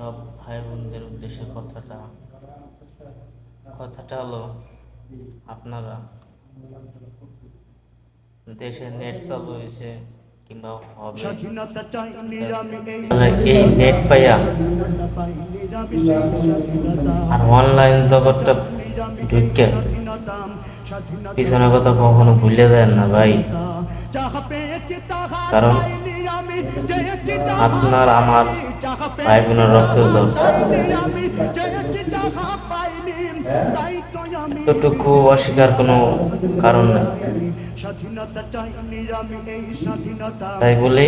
সব ভাই বোনদের উদ্দেশ্যে কথাটা। কথাটা হলো আপনারা দেশে নেট চালু হয়েছে কিংবা হবে। এই নেট পাইয়া? আর অনলাইন জগৎটা ঢুকে। পিছনের কথা কখনো ভুলে দেন না ভাই। কারণ আপনার আমার ভাই বোনের রক্ত এতটুকু অস্বীকার কোনো কারণ স্বাধীনতা তাই বলে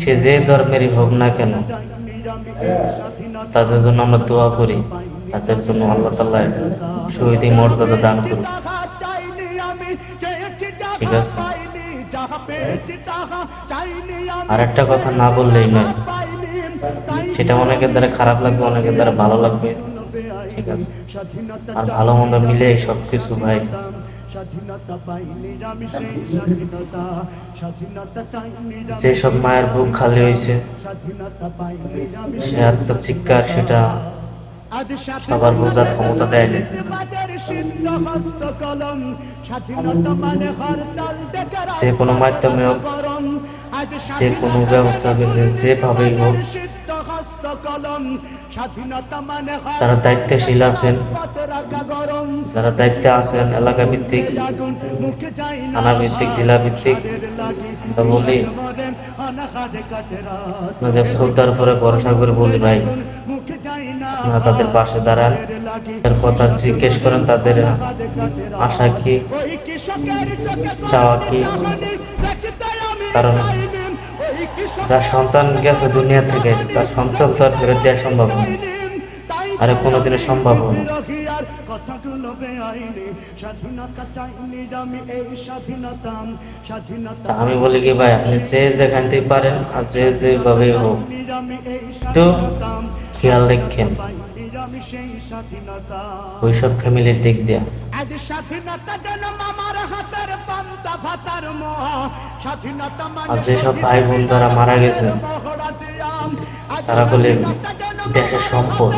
সে যে ধর্মেরই হোক না কেন, তাদের জন্য আমরা দোয়া করি, তাদের জন্য আল্লাহ তাল্লাহ শহীদি মর্যাদা দান করুন ঠিক আছে? আর একটা কথা না বললেই নয়। সেটা অনেকের দ্বারা খারাপ লাগবে, অনেকের দ্বারা ভালো লাগবে। ঠিক আছে। আর ভালো মন্দ মিলে সব কিছু ভাই। যেসব মায়ের বুক খালি হয়েছে, সে আত্মচিৎকার সেটা সবার বোঝার ক্ষমতা দেয়নি। ডেকে যে কোনো মাধ্যমে হোক, যে কোনো ব্যবস্থা যেভাবেই হোক যারা দায়িত্বশীল আছেন যারা দায়িত্বে আছেন এলাকা ভিত্তিক থানা ভিত্তিক জেলা ভিত্তিক আমরা বলি শ্রদ্ধার উপরে ভরসা করে বলি ভাই আপনারা তাদের পাশে দাঁড়ান এর কথা জিজ্ঞেস করেন, তাদের। আশা কি, চাওয়া কি? কারণ যার সন্তান গেছে দুনিয়া থেকে, তার সন্তান তো আর ফেরত দেওয়া সম্ভব নয় আর কোনোদিনও সম্ভব হবে স্বাধীনতা চাইনি আমি এই স্বাধীনতা স্বাধীনতা আমি বলি কি ভাই আপনি যে যেখান থেকে পারেন আর যে যেভাবেই হোক একটু খেয়াল রাখেন। ওইসব ফ্যামিলির দিক দিয়ে। আজ স্বাধীনতা আমার হাতের পান্তা ভাতার মোহ। স্বাধীনতা মানে আর যেসব ভাই বোন যারা মারা গেছে তারা বলে দেশের সম্পদ।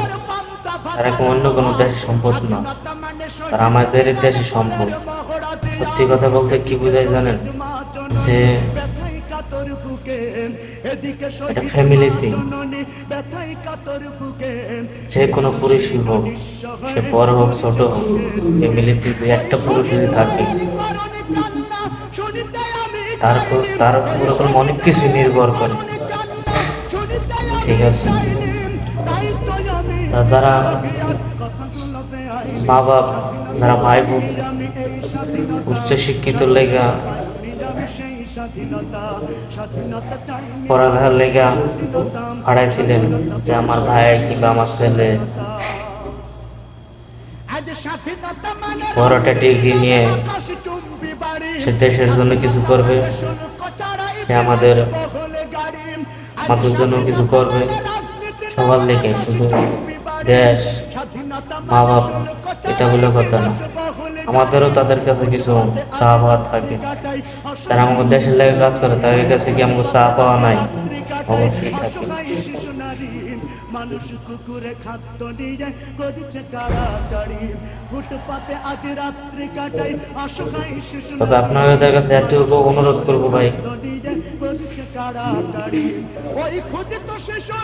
তারা অন্য কোনো দেশের সম্পদ না। তারা আমাদের দেশের সম্পদ সত্যি কথা বলতে কি বুঝাই জানেন? যে এটা কাতর বুকে, যে কোনো পুরুষই হোক সে বড় হোক ছোট হোক ফ্যামিলিতে যে একটা পুরুষ যদি থাকে আমি তার উপর অনেক কিছু নির্ভর করে। ঠিক আছে? যারা মা বাপ যারা ভাই বোন আমি এই স্বাধীনতা উচ্চ শিক্ষিত লেগা, পড়ালেখার লেগা হারাইছিলেন যে আমার ভাই কিংবা আমার ছেলে। বড়টা ডিগ্রি নিয়ে সে দেশের জন্য কিছু করবে, সে আমাদের আমাদের জন্য কিছু করবে। সবার লেগে শুধু দেশ মা বাপ এটা হলো কথা না আমাদেরও তাদের কাছে কিছু চা পাওয়া থাকে। তারা আমাদের দেশের লেগে কাজ করে, তাদের কাছে কি আমাকে চা পাওয়া নাই? অবশ্যই থাকে। মানুষ কুকুরে খাদ্য নিয়ে করছে কারাগারি ফুটপাতে আজ রাত্রি কাটাই অসহায় শিশু তবে আপনাদের কাছে অনুরোধ করব ভাই।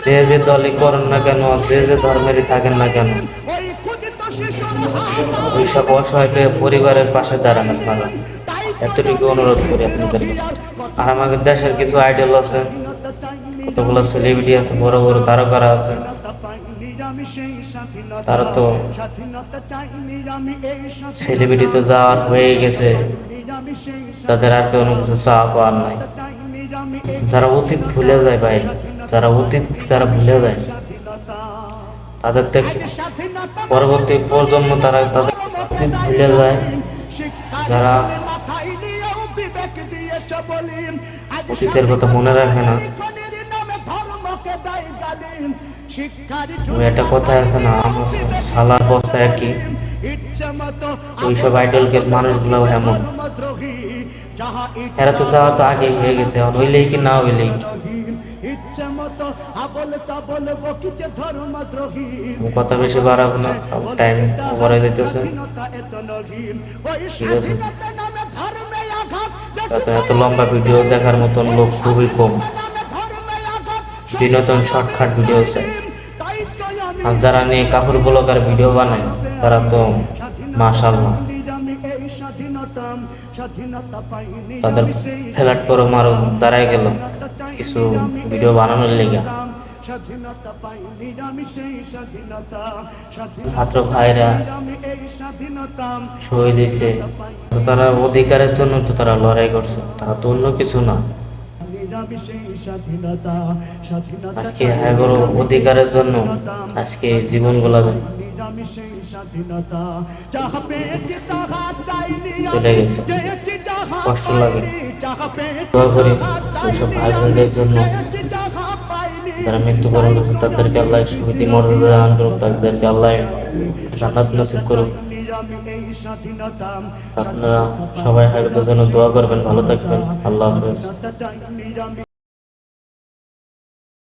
যে যে দলই করেন না কেন, যে যে ধর্মেরই থাকেন না কেন শিশুর ওই সব অসহায়কে পরিবারের পাশে দাঁড়ান আপনারা এতটুকু অনুরোধ করি আপনাদের আর আমাদের দেশের কিছু আইডল আছে কতগুলো সেলিব্রিটি আছে, বড় বড় তারকারা আছে। তারা তো সেলিব্রিটি তো যাওয়ার হয়ে গেছে। তাদের আর কোনো কিছু চাওয়া পাওয়ার নাই। যারা অতীত ভুলে যায় ভাই, যারা অতীত, যারা ভুলে যায়। তাদের থেকে পরবর্তী প্রজন্ম তারা তাদের ভুলে যায়। যারা অতীতের কথা মনে রাখে না। একটা কথা আছে না, আমার সালার বস্তা একই। ওইসব আইডলকে মানুষগুলো এমন। এরা তো যাওয়া তো আগে হয়ে গেছে হইলেই কি না হইলেই কি? কথা বেশি বাড়াবো না টাইম ওভারে দিতেছে। এত তাতে লম্বা ভিডিও দেখার মতন লোক খুবই কম। বিনোদন শর্টকাট ভিডিও চাই আর যারা নিয়ে কাপড় ব্লগার ভিডিও বানায় তারা তো মাশাল্লাহ তাদের ফ্ল্যাট করে মারো দাঁড়ায় গেল। কিছু ভিডিও বানানোর লেগে। স্বাধীনতা স্বাধীনতা। ছাত্র ভাইরা শহীদ হয়েছে তো তারা অধিকারের জন্য তো তারা লড়াই করছে তারা তো অন্য কিছু না। আজকে এগারো অধিকারের জন্য আজকে তাহা চাইনি চলে গেছে। কষ্ট লাগে। দোয়া করি ওইসব ভাই বোনদের জন্য। যারা মৃত্যুবরণ করছেন, তাদেরকে আল্লাহ সুবিধি মর্যাদা দান করুক, তাদেরকে আল্লাহ জান্নাত নসিব করুক। আপনারা সবাই হায়রতের জন্য দোয়া করবেন, ভালো থাকবেন। আল্লাহ হাফেজ।